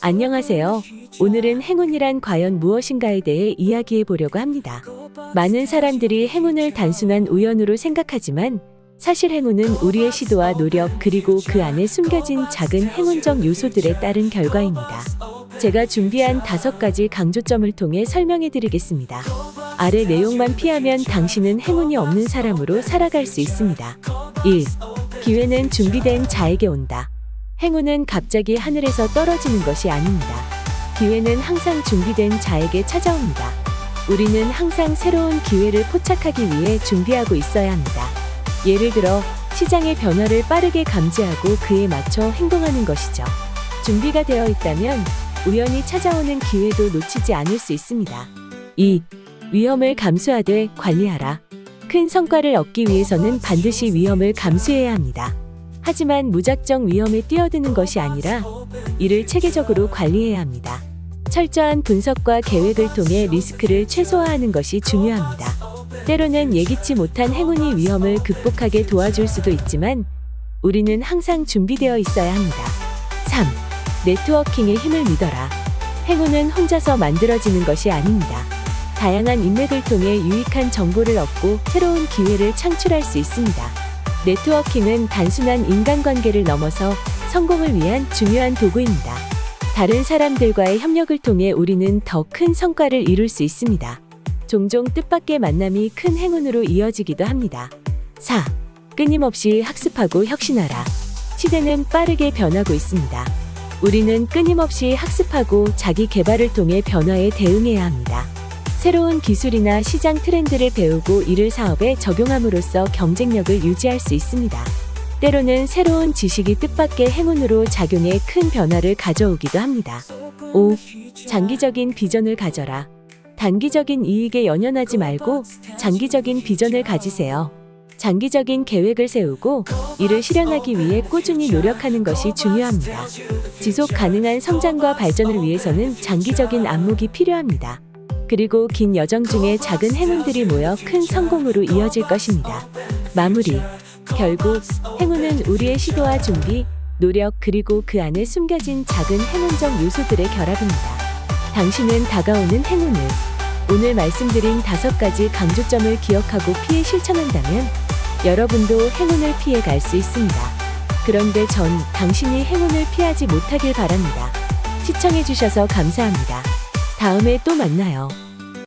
안녕하세요. 오늘은 행운이란 과연 무엇인가에 대해 이야기해 보려고 합니다. 많은 사람들이 행운을 단순한 우연으로 생각하지만 사실 행운은 우리의 시도와 노력 그리고 그 안에 숨겨진 작은 행운적 요소들에 따른 결과입니다. 제가 준비한 다섯 가지 강조점을 통해 설명해 드리겠습니다. 아래 내용만 피하면 당신은 행운이 없는 사람으로 살아갈 수 있습니다. 1. 기회는 준비된 자에게 온다. 행운은 갑자기 하늘에서 떨어지는 것이 아닙니다. 기회는 항상 준비된 자에게 찾아옵니다. 우리는 항상 새로운 기회를 포착하기 위해 준비하고 있어야 합니다. 예를 들어 시장의 변화를 빠르게 감지하고 그에 맞춰 행동하는 것이죠. 준비가 되어 있다면 우연히 찾아오는 기회도 놓치지 않을 수 있습니다. 2. 위험을 감수하되 관리하라. 큰 성과를 얻기 위해서는 반드시 위험을 감수해야 합니다. 하지만 무작정 위험에 뛰어드는 것이 아니라 이를 체계적으로 관리해야 합니다. 철저한 분석과 계획을 통해 리스크를 최소화하는 것이 중요합니다. 때로는 예기치 못한 행운이 위험을 극복하게 도와줄 수도 있지만 우리는 항상 준비되어 있어야 합니다. 3. 네트워킹의 힘을 믿어라. 행운은 혼자서 만들어지는 것이 아닙니다. 다양한 인맥을 통해 유익한 정보를 얻고 새로운 기회를 창출할 수 있습니다. 네트워킹은 단순한 인간관계를 넘어서 성공을 위한 중요한 도구입니다. 다른 사람들과의 협력을 통해 우리는 더 큰 성과를 이룰 수 있습니다. 종종 뜻밖의 만남이 큰 행운으로 이어지기도 합니다. 4. 끊임없이 학습하고 혁신하라. 시대는 빠르게 변하고 있습니다. 우리는 끊임없이 학습하고 자기 개발을 통해 변화에 대응해야 합니다. 새로운 기술이나 시장 트렌드를 배우고 이를 사업에 적용함으로써 경쟁력을 유지할 수 있습니다. 때로는 새로운 지식이 뜻밖의 행운으로 작용해 큰 변화를 가져오기도 합니다. 5. 장기적인 비전을 가져라. 단기적인 이익에 연연하지 말고 장기적인 비전을 가지세요. 장기적인 계획을 세우고 이를 실현하기 위해 꾸준히 노력하는 것이 중요합니다. 지속 가능한 성장과 발전을 위해서는 장기적인 안목이 필요합니다. 그리고 긴 여정 중에 작은 행운들이 모여 큰 성공으로 이어질 것입니다. 마무리. 결국 행운은 우리의 시도와 준비, 노력 그리고 그 안에 숨겨진 작은 행운적 요소들의 결합입니다. 당신은 다가오는 행운을 오늘 말씀드린 다섯 가지 강조점을 기억하고 피해 실천한다면 여러분도 행운을 피해 갈 수 있습니다. 그런데 전 당신이 행운을 피하지 못하길 바랍니다. 시청해주셔서 감사합니다. 다음에 또 만나요.